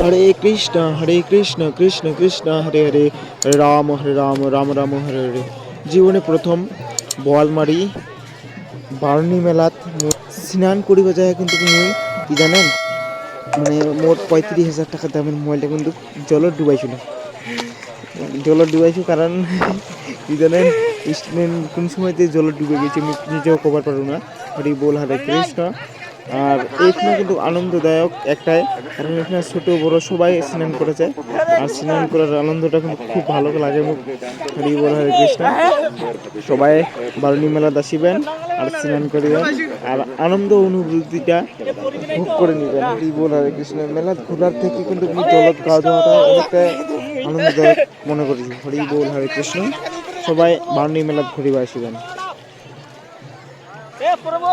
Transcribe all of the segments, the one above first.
হরে কৃষ্ণ হরে কৃষ্ণ কৃষ্ণ কৃষ্ণ, হরে হরে, রাম হরে রাম রাম রাম, হরে হরে। জীবনে প্রথম বোয়ালমারি, বারণী মেলাত স্নান করিব যায় কিন্তু মুই কি জানেন? মানে মোট পঁয়ত্রিশ হাজার টাকা দামের মোবাইলটা কিন্তু জলত ডুবাইছিল। জলত ডুবাইছো কারণ কি জানেন স্টুডেন্ট কোন সময়তে জলত ডুবে গেছে নিজেও কভার পারব না। হরি বল, হরে কৃষ্ণ। আর এই এইখানে কিন্তু আনন্দদায়ক একটাই। কারণ এখানে ছোট, বড় সবাই স্নান করেছে। আর স্নান করার আনন্দটা কিন্তু খুব ভালো লাগে হরি বল হরে কৃষ্ণ। সবাই বারণী মেলা আসিবেন আর স্নান করিবেন। আর আনন্দ অনুভূতিটা ভোগ করে নেবেন। হরি বল হরে কৃষ্ণ, মেলা ঘোরার থেকে কিন্তু জলত গা ধোয়াটা অনেকটা আনন্দদায়ক মনে করি। হরি বল হরে কৃষ্ণ, সবাই বারণী মেলা ঘুরিবে আসিবেন প্রভু!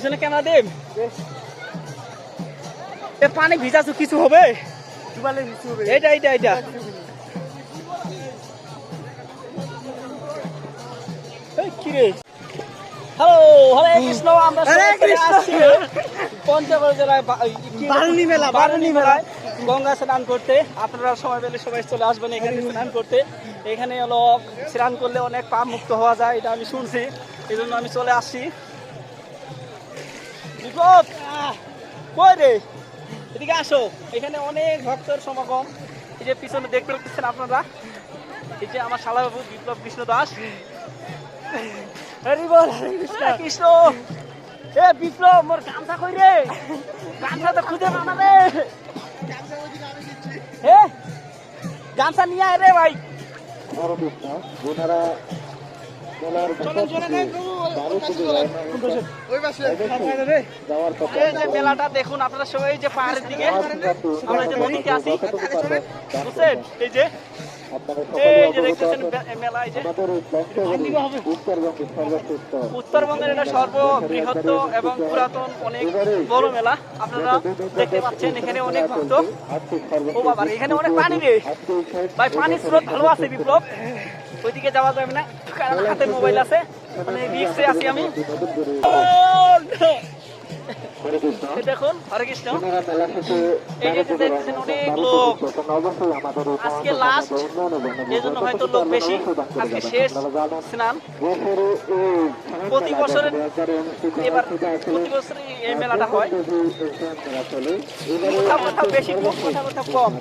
পিছনে ক্যামেরা দেব এ পানি ভিজাছো কিছু হবে? এইটা এইটা এইটা। এই হ্যালো হরে কৃষ্ণ আমরা হরে কৃষ্ণ পঞ্চগড় জেলায় বা- এই কি- বারুণী মেলা, বারুণী মেলায় গঙ্গা স্নান করতে। আপনারা সময় পেলে সবাই চলে আসবেন এখানে স্নান করতে। এখানে হলো স্নান করলে অনেক পাপ মুক্ত হওয়া যায় এটা আমি শুনছি। এই জন্য আমি চলে আসছি। বিপদ কই রে? এদিকে আসো। এখানে অনেক ভক্তর সমাগম। এই যে পিছনে দেখতে পাচ্ছেন আপনারা? এই যে আমার শালাবাবু বিপ্লব কৃষ্ণ দাস। হরি বল কৃষ্ণ। কৃষ্ণ। এ বিপ্লব মোর গামছা কই রে? গামছা তো খুঁজে না রে। হে গামছা নিয়ে আয় রে ভাই। চলেন চলেন বারো থেকে যাওয়ার কথা এই যে মেলাটা দেখুন আপনারা সবাই যে পাহাড়ের দিকে আমরা যে নদীতে আছি বুঝছেন এই যে আপনারা এই যে দেখতেছেন বে- মেলা এই যে। আমাদের এই পঞ্চগড় উত্তরবঙ্গের এটা সর্ববৃহৎ এবং পুরাতন অনেক বড় মেলা আপনারা দেখতে পাচ্ছেন এখানে অনেক ভক্ত। ও এখানে অনেক পানি রে। ভাই পানির স্রোত ভালো আছে বিপ্লব। ওইদিকে যাওয়া যাবে না। কারণ হাতে মোবাইল আছে। মানে রিক্সে আছি আমি। দেখুন হরে কৃষ্ণ আপনারা এই যে দেখতেছেন অনেক লোক। আজকে লাস্ট এই হয়তো লোক বেশি। আজকে শেষ স্নান। প্রতি বছরের এবার প্রতি বছরই এই মেলাটা হয়। কোথাও কোথাও বেশি লোক কোথাও কোথাও কম।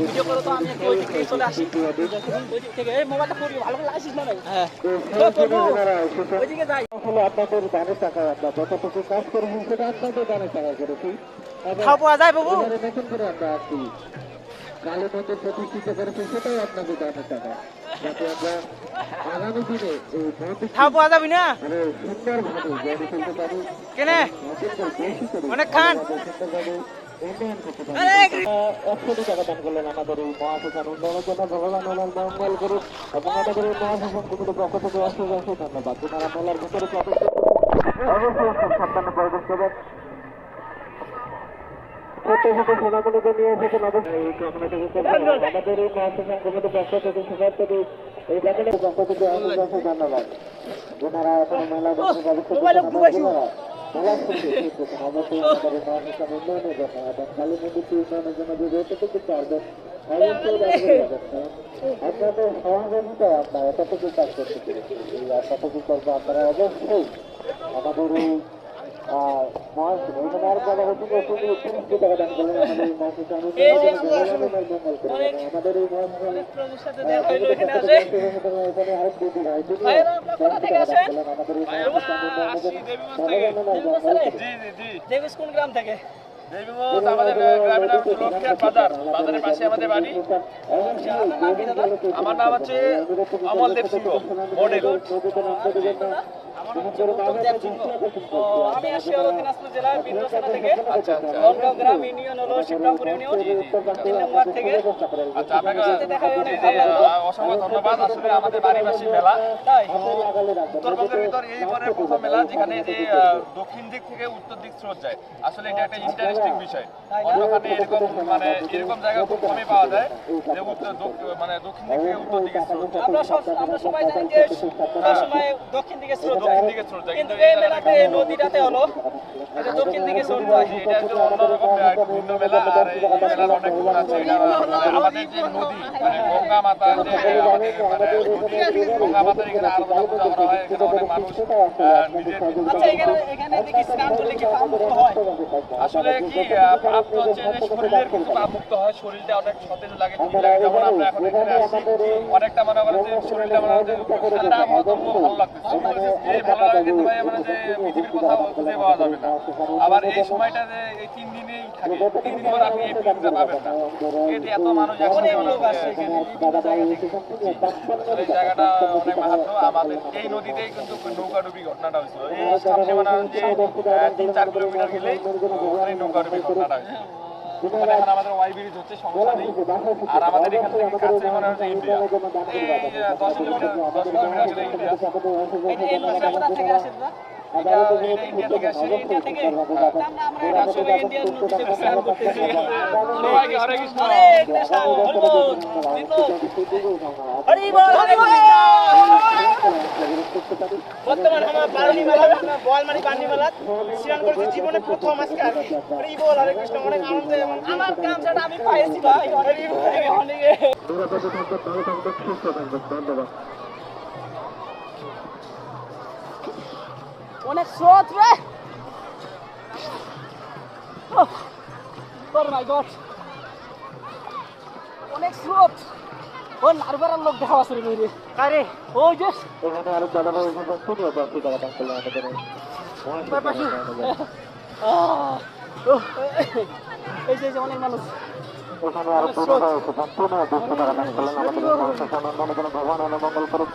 ভিডিও করো তো আমি ওই দিক থেকে চলে আসি। ওই দিক থেকে এই মোবাইলটা করি ভালো করে লাগাইছিস না হ্যাঁ। ওইদিকে যাই। আসলে আপনাদের দানের টাকা আমরা যতটুকু কাজ করেছি সেটা আপনাদের দানের টাকা করেছি। এবং খাওয়া পাওয়া যায় বাবু? এবারে নতুন করে আমরা আসছি কালো নতুন প্রতিষ্ঠিত করেছি সেটাও আপনাদের দানের টাকা। যাতে আমরা আগামী দিনে খাওয়া পাওয়া যাবি না? সুন্দরভাবে গড়ে তুলতে পারি। কেনে? নতুন করে বেশি করে অনেক খান। আমরা সুন্দরভাবে উন্নয়ন করতে পারি। আরে! একশো টাকা দান করলেন আমাদের এই মহাশাসন উন্নয়নের জন্য ভগবান ওনার মঙ্গল করুন এবং আমাদের এই মহাশাসন কমিটির পক্ষ থেকে অশেষ অশেষ ধন্যবাদ। ওনারা মেলার ভিতরে ছোট ছোট সোনাগুলোকে নিয়ে এসেছেন আমাদের এই এই করব আপনারা অবশ্যই আমাদের এই মানে হচ্ছে আমাদের এই কোন গ্রাম থেকে আমাদের গ্রামের নাম লক্ষ্মীহাট বাজার বাজারের পাশে আমাদের বাড়ি আমার নাম হচ্ছে অমল দেব সিংহ মডেল আমি যেখানে যে দক্ষিণ দিক থেকে উত্তর দিক স্রোত যায় আসলে এটা একটা ইন্টারেস্টিং বিষয় অন্যখানে এরকম মানে এরকম জায়গা খুব কমই পাওয়া যায় যে উত্তর মানে দক্ষিণ দিক থেকে উত্তর দিকে স্রোত আমরা সবাই জানি যে সময় দক্ষিণ দিকে স্রোত যায় দক্ষিণ দিকে স্রোত যায় কিন্তু কিন্তু এই মেলাতে এই নদীটাতে হলো এটা দক্ষিণ দিকে স্রোত যায় এটা একটু অন্যরকম ভিন্ন মেলা আর এই মেলার অনেক গুণ আছে। এটা মানে আমাদের যে নদী মানে গঙ্গা মাতা যে আমাদের মানে নদী গঙ্গা মাতার এখানে আরাধনা পূজা করা হয় এখানে অনেক মানুষ নিজের আচ্ছা এখানে এখানে দেখি স্নান করলে কি পাপ মুক্ত হয়? আসলে কি পাপ হচ্ছে যে শরীরের কিছু পাপ মুক্ত হয় শরীরটা অনেক সতেজ লাগে যেমন আমরা এখন অনেকটা মনে করেন যে শরীরটা মনে হয় যে ঠান্ডা ভালো লাগতেছে। লাগে কিন্তু ভাই মানে যে পৃথিবীর কোথাও খুঁজে পাওয়া যাবে না। আবার এই সময়টা যে এই তিন দিনেই থাকে তিন দিন পর আপনি এই ফিলিংটা পাবেন না। এই এত মানুষ অনেক লোক আসে এখানে বিভিন্ন জায়গা থেকে এই জায়গাটা অনেক মাহাত্ম আমাদের এই নদীতেই কিন্তু নৌকাডুবি ঘটনাটা হয়েছিল। এই সামনে মানে তিন চার কিলোমিটার গেলেই ওখানে নৌকাডুবি ঘটনাটা হয়েছিল। ওখানে এখন আমাদের ওয়াই ব্রিজ হচ্ছে সমস্যা নেই আর আমাদের এখান থেকে কাছে মনে হচ্ছে ইন্ডিয়া এই দশ কিলোমিটার দশ কিলোমিটার গেলে ইন্ডিয়া এই নদীটা কোথা থেকে আসে দাদা হরে হরে হরি হরি হরি বর্তমানে আমার বারুনি মেলা বোয়ালমারি বারুনি মেলা স্নান করেছি জীবনে প্রথম আজকে হরি বল হরে কৃষ্ণ অনেক আনন্দ এবং আমার গামছাটা আমি পাইছি ভাই অনেক অনেক সুস্থ থাকবেন ধন্যবাদ অনেক স্রোত রে। মাই গড অনেক স্রোত। ও নারবারার লোক দেখা আছে রে কারে? ওই যে এখানে আরও দাদা ভাই আমাদের এই যে অনেক মানুষ। এখানে আরও দাদা ভাই আমাদের ভগবান অনুমঙ্গল করুক।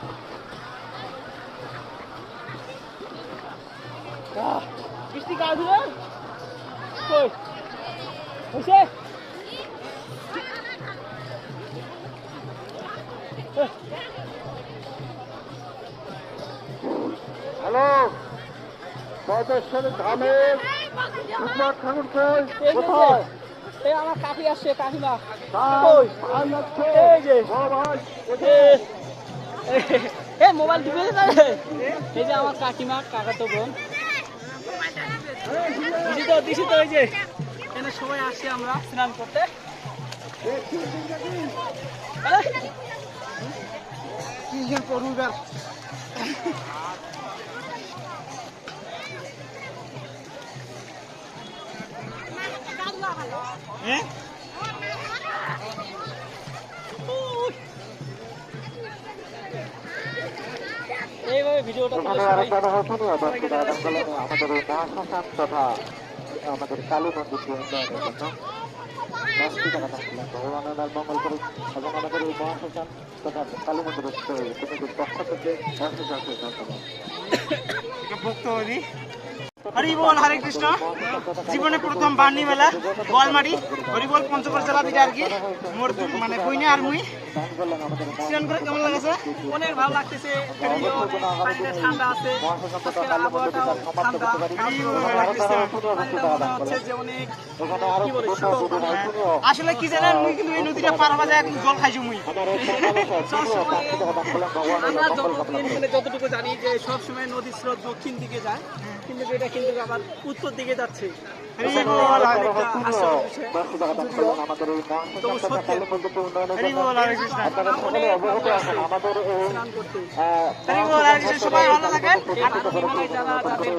বৃষ্টি কাজ দিলে কই হইছে হ্যালো বয়সের ধানের সুকুমার ঠাকুর কই কোথায় এই আমার কাকি আসছে কাকিমা কই এই যে ও এ মোবাইল যাবে এই যে আমার কাকিমা কাকা তো বোন দিছি তো দিছি যে এখানে সবাই আসি আমরা স্নান করতে আরে, হ্যাঁ? ভিডিওটা এখানে বাকি টাকা থাকলে আমাদের এই মহাশ্মশান তথা আমাদের কালী মন্দিরটি উন্নয়নের জন্য দশটি টাকা থাকলে ভগবানের মঙ্গল করুক। এবং আমাদের এই মহাশ্মশান তথা কালী মন্দিরের কমিটির পক্ষ থেকে অশেষ অশেষ ধন্যবাদ হরি। বল হরে কৃষ্ণ। জীবনে প্রথম বার্নি মেলা গোয়ালমারি। হরিবল পঞ্চগড় জেলা থেকে আর কি। মোর মানে কইনা আর মুই। স্নান করে কেমন লাগছে? অনেক ভালো লাগতেছে। পানিটা ঠান্ডা আছে। আজকের আবহাওয়াটাও ঠান্ডা। এই ভালো লাগতেছে। পানিটা হচ্ছে যে অনেক কি বলে আসলে কি জানেন মুই কিন্তু এই নদীটা পার হওয়া যায় জল খাইছি মুই। আমার মানে যতটুকু জানি যে সবসময় নদীর স্রোত দক্ষিণ দিকে যায় কিন্তু এটা কিন্তু আবার উত্তর দিকে যাচ্ছে। আমাদের এই আমাদের এই